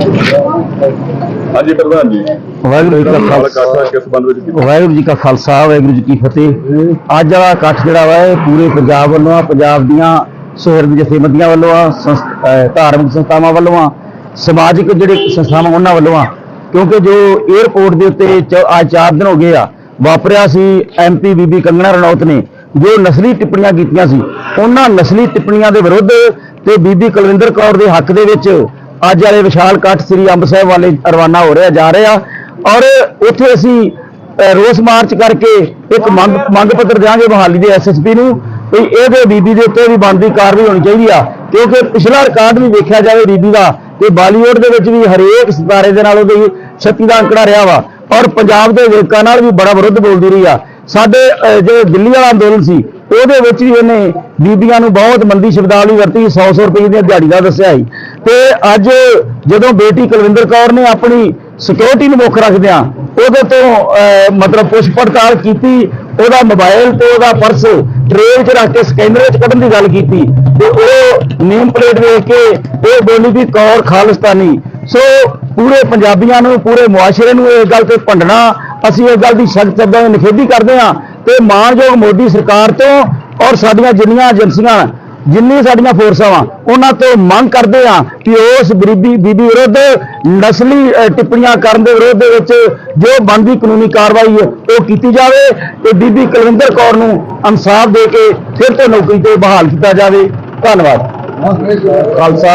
ਹਾਂਜੀ ਪ੍ਰਧਾਨ ਜੀ। ਵਾਹਿਗੁਰੂ ਜੀ ਕਾ ਖਾਲਸਾ। ਇਕੱਠ ਕਿਸ ਸੰਬੰਧ ਵਿੱਚ ਕੀਤਾ? ਵਾਹਿਗੁਰੂ ਜੀ ਕਾ ਖਾਲਸਾ ਵਾਹਿਗੁਰੂ ਜੀ ਕੀ ਫਤਿਹ। ਅੱਜ ਵਾਲਾ ਇਕੱਠ ਜਿਹੜਾ ਵਾ ਇਹ ਪੂਰੇ ਪੰਜਾਬ ਵੱਲੋਂ ਆ ਪੰਜਾਬ ਦੀਆਂ ਸੁਹਿਰਦ ਜਥੇਬੰਦੀਆਂ ਵੱਲੋਂ ਆ ਸੰਸ- ਅਹ ਧਾਰਮਿਕ ਸੰਸਥਾਵਾਂ ਵੱਲੋਂ ਆ ਸਮਾਜਿਕ ਜਿਹੜੇ ਸੰਸਥਾਵਾਂ ਉਹਨਾਂ ਵੱਲੋਂ ਆ ਕਿਉਂਕਿ ਜੋ 에어ਪੋਰਟ ਦੇ ਉੱਤੇ ਚ- ਅੱਜ 4 ਦਿਨ ਹੋ ਗਏ ਆ ਵਾਪਰਿਆ ਸੀ ਐਮਪੀ ਬੀਬੀ ਕੰਗਣਾ ਰਣੌਤ ਨੇ ਜੋ ਨਸਲੀ ਟਿੱਪਣੀਆਂ ਕੀਤੀਆਂ ਸੀ। ਉਹਨਾਂ ਨਸਲੀ ਟਿੱਪਣੀਆਂ ਦੇ ਵਿਰੁੱਧ ਤੇ ਬੀਬੀ ਕੁਲਵਿੰਦਰ ਕੌਰ ਦੇ ਹੱਕ ਦੇ ਵਿੱਚ ਅੱਜ ਵਾਲੇ ਵਿਸ਼ਾਲ ਇਕੱਠ ਸ੍ਰੀ ਅੰਬ ਸਾਹਿਬ ਵਾਲੇ ਰਵਾਨਾ ਹੋ ਰਿਹਾ, ਜਾ ਰਿਹਾ ਔਰ ਉੱਥੇ ਅਸੀਂ ਰੋਸ ਮਾਰਚ ਕਰਕੇ ਇੱਕ ਮੰਗ ਮੰਗ ਪੱਤਰ ਦਿਆਂਗੇ ਮੋਹਾਲੀ ਦੇ ਐਸਐਸਪੀ ਨੂੰ ਵੀ ਇਹਦੇ ਬੀਬੀ ਦੇ ਉੱਤੇ ਵੀ ਬਣਦੀ ਕਾਰਵਾਈ ਹੋਣੀ ਚਾਹੀਦੀ ਆ, ਕਿਉਂਕਿ ਪਿਛਲਾ ਰਿਕਾਰਡ ਵੀ ਵੇਖਿਆ ਜਾਵੇ ਬੀਬੀ ਦਾ ਤੇ ਬਾਲੀਵੁੱਡ ਦੇ ਵਿੱਚ ਵੀ ਹਰੇਕ ਸਿਤਾਰੇ ਦੇ ਨਾਲ ਉਹਦੇ 36 ਦਾ ਅੰਕੜਾ ਰਿਹਾ ਵਾ। ਔਰ ਪੰਜਾਬ ਦੇ ਲੋਕਾਂ ਨਾਲ ਵੀ ਬੜਾ ਵਿਰੁੱਧ ਬੋਲਦੀ ਰਹੀ ਆ। ਸਾਡੇ ਜੋ ਦਿੱਲੀ ਵਾਲਾ ਅੰਦੋਲਨ ਸੀ ਉਹਦੇ ਵਿੱਚ ਵੀ ਉਹਨੇ ਬੀਬੀਆਂ ਨੂੰ ਬਹੁਤ ਮੰਦੀ ਸ਼ਬਦਾਵਲੀ ਵਰਤੀ 100 100 ਰੁਪਏ ਦੀ ਦਿਹਾੜੀ ਦਾ ਦੱਸਿਆ ਸੀ। ਤੇ ਅੱਜ ਜਦੋਂ ਬੇਟੀ ਕੁਲਵਿੰਦਰ ਕੌਰ ਨੇ ਆਪਣੀ ਸਿਕਿਉਰਿਟੀ ਨੂੰ ਮੁੱਖ ਰੱਖਦਿਆਂ ਉਹਦੇ ਤੋਂ ਮਤਲਬ ਪੁੱਛ ਪੜਤਾਲ ਕੀਤੀ, ਉਹਦਾ ਮੋਬਾਈਲ ਤੇ ਉਹਦਾ ਪਰਸ ਟ੍ਰੇਨ 'ਚ ਰੱਖ ਕੇ ਸਕੈਨਰ 'ਚ ਕੱਢਣ ਦੀ ਗੱਲ ਕੀਤੀ, ਤੇ ਉਹ ਨੇਮ ਪਲੇਟ ਵੇਖ ਕੇ ਉਹ ਬੋਲੀ ਵੀ ਕੌਰ ਖਾਲਿਸਤਾਨੀ। ਸੋ ਪੂਰੇ ਪੰਜਾਬੀਆਂ ਨੂੰ ਪੂਰੇ ਮੁਆਸ਼ਰੇ ਨੂੰ ਇਹ ਗੱਲ ਤੇ ਭੰਡਣਾ ਅਸੀਂ ਇਸ ਗੱਲ ਦੀ ਸਖਤ ਸ਼ਬਦਾਂ ਵਿੱਚ ਨਿਖੇਧੀ ਕਰਦੇ ਹਾਂ ਤੇ ਮਾਨਯੋਗ ਮੋਦੀ ਸਰਕਾਰ ਤੋਂ ਔਰ ਸਾਡੀਆਂ ਜਿੰਨੀਆਂ ਏਜੰਸੀਆਂ ਜਿੰਨੀ ਸਾਡੀਆਂ ਫੋਰਸਾਂ ਵਾ ਉਹਨਾਂ ਤੋਂ ਮੰਗ ਕਰਦੇ ਆ ਕਿ ਉਸ ਗਰੀਬੀ ਬੀਬੀ ਵਿਰੁੱਧ ਨਸਲੀ ਟਿੱਪਣੀਆਂ ਕਰਨ ਦੇ ਵਿਰੋਧ ਦੇ ਵਿੱਚ ਜੋ ਬਣਦੀ ਕਾਨੂੰਨੀ ਕਾਰਵਾਈ ਹੈ ਉਹ ਕੀਤੀ ਜਾਵੇ ਤੇ ਬੀਬੀ ਕੁਲਵਿੰਦਰ ਕੌਰ ਨੂੰ ਇਨਸਾਫ ਦੇ ਕੇ ਫਿਰ ਤੋਂ ਨੌਕਰੀ ਤੇ ਬਹਾਲ ਕੀਤਾ ਜਾਵੇ। ਧੰਨਵਾਦ। ਖਾਲਸਾ।